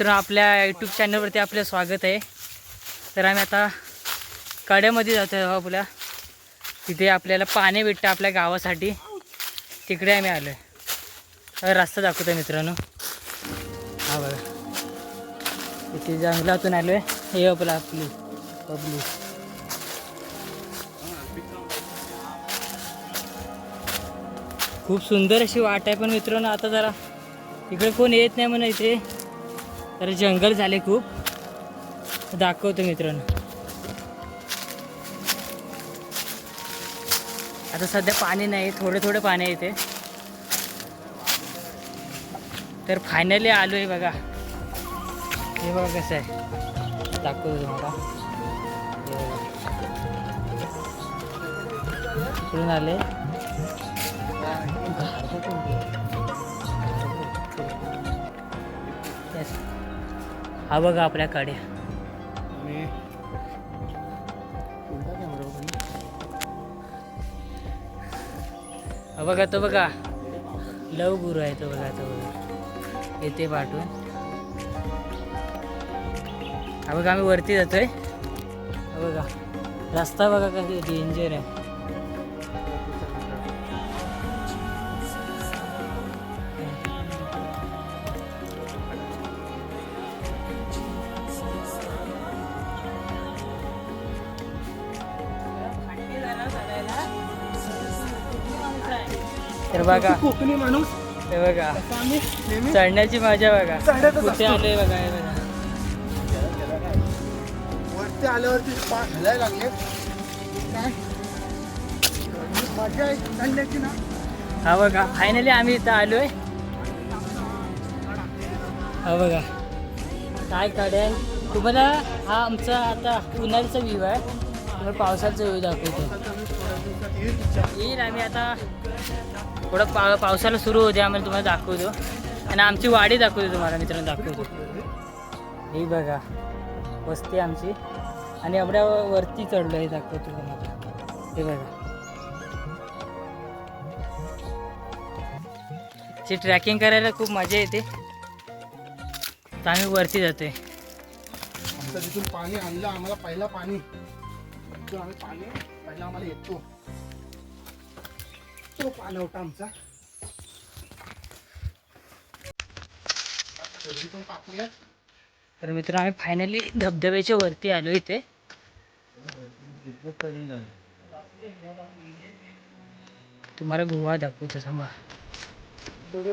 मित्रांनो आपल्या यूट्यूब चॅनलवरती आपलं स्वागत आहे. तर आम्ही आता कड्यामध्ये जातो आहे आपल्या तिथे आपल्याला पाणी भेटतं आपल्या गावासाठी. तिकडे आम्ही आलो आहे रस्ता दाखवतो मित्रांनो. हा बघा. इथे जंगलातून आलो आहे हे आपलं आपली पब्लिक. खूप सुंदर अशी वाट आहे पण मित्रांनो आता जरा इकडे कोण येत नाही म्हणा इथे. तर जंगल झाले खूप. दाखवतो मित्रांनो. आता सध्या पाणी नाही थोडं थोडं पाणी आहे इथे. तर फायनली आलो आहे बघा. हे बघा कसं आहे. दाखवतो तुम्हाला. इकडून आले. हा बघा आपल्याकडे हा बघा तो बघा. लव गुरु आहे तो बघा तो बघा. येते पाठवून. हा बघा आम्ही वरती जातोय. हा बघा. रस्ता बघा कसा डेंजर आहे. तर बघा. कोकणी माणूस. हे बघा. चढण्याची मजा बघा. कुठे. आलोय बघा हे बघा. वरती आल्यावरती पाय हलायला लागले. काय? मजा आहे चढण्याची ना. हा बघा फायनली आम्ही इथं आलोय. हा बघा. काय काढे तुम्हाला हा आमचा आता उन्हाळ्याचा व्ह्यू आहे. तुम्हाला पावसाचं व्ह्यू दाखवतो. येईल आम्ही आता थोडं पाव पावसाला सुरू होते आम्हाला तुम्हाला दाखवतो. आणि आमची वाडी दाखवतो तुम्हाला मित्रांनो दाखवतो. ही बघा वस्ती आमची. आणि एवढ्या वरती चढलो हे दाखवतो तुम्हाला. हे बघा. ती ट्रॅकिंग करायला खूप मजा येते. तर आम्ही वरती जातोय. आमचं तिथून पाणी आणलं आम्हाला पहिला पाणी. तिथून आम्ही पाणी पहिला आम्हाला येतो. तो पाणी होता आमचा तरी पण कापूया तर मित्र आम्ही फायनली धबधब्याच्या वरती आलो इथे. तुम्हाला गोवा दाखवतो थांबा. थोडे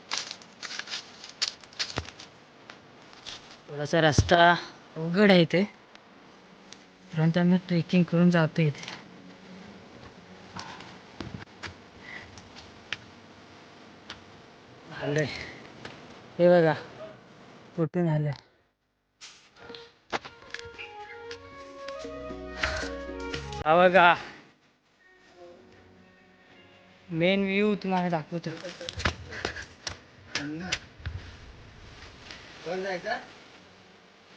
थोडासा रस्ता अवघड आहे इथे. परंतु आम्ही ट्रेकिंग करून जातो इथे. आलोय. हे बघा कुठून आलंय. हा बघा. मेन व्ह्यू तुम्हाला दाखवतो.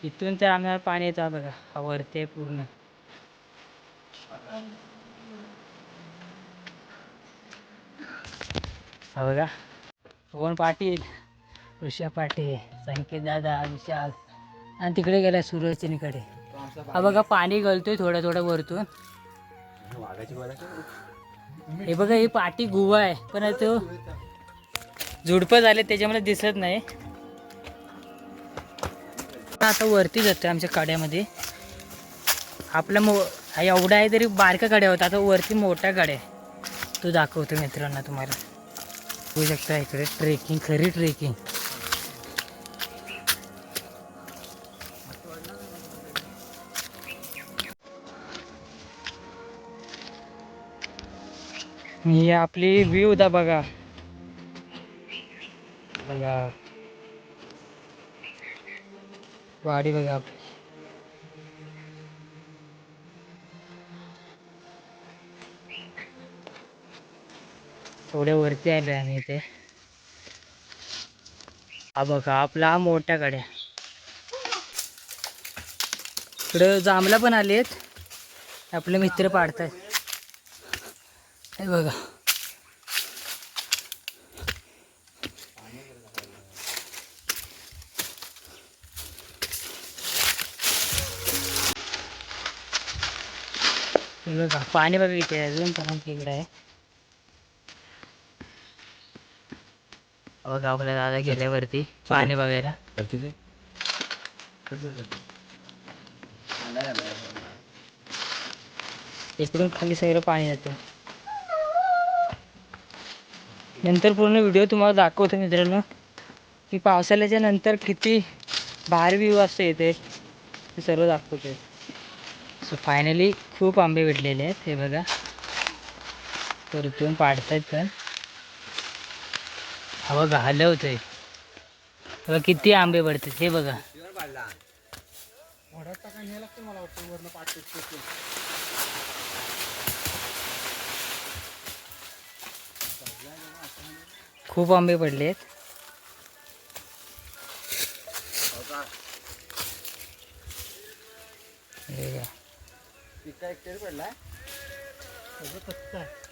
इथून तर आम्हाला पाणी येतं बघा. वरते वरती पूर्ण. हा बघा. कोण पाटील ऋषा पाटील संकेत दादा विशाल. आणि तिकडे गेला सुरजनीकडे हा बघा पाणी गळतोय थोडं थोडं वरतून. हे बघा ही पाटी गुवा आहे. पण तो झुडपं झाले त्याच्यामुळे दिसत नाही. आता वरती जातो आमच्या काड्यामध्ये. आपला मो एवढा आहे तरी बारक्या गाड्या होता आता वरती मोठ्या गाड्या आहे. तो दाखवतो मित्रांना तुम्हाला. बघू शकता इकडे ट्रेकिंग खरी ट्रेकिंग ही आपली व्ह्यू दा बघा. बघा. वाडी बघा. आपली थोड्या वरती आलो आम्ही इथे. हा बघा आपला हा मोठ्या गाड्या. इकडं जांभला पण आलेत. आपले मित्र पाडतायत. हे बघा. बघा पाणी बघा इथे आहे, अजून पण इकडे आहे. बघा आपल्या दादा गेल्यावरती पाणी बघायला. इकडून खाली सगळं पाणी येतं नंतर पूर्ण व्हिडिओ तुम्हाला दाखवतो मित्रांनो की पावसाळ्याच्या नंतर किती भारी व्ह्यू असते इथे. ते सर्व दाखवते सो फायनली खूप आंबे भेटलेले आहेत हे बघा. परतून पाडतायत पण. हा बघा हलवतोय. बघा किती आंबे पडतात हे बघा. खूप आंबे पडले आहेत. हे बघा. पिका एक टेर पडलाय सगळं कच्चं आहे.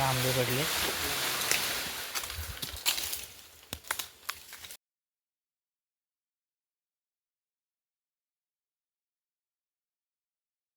आंबे पडले.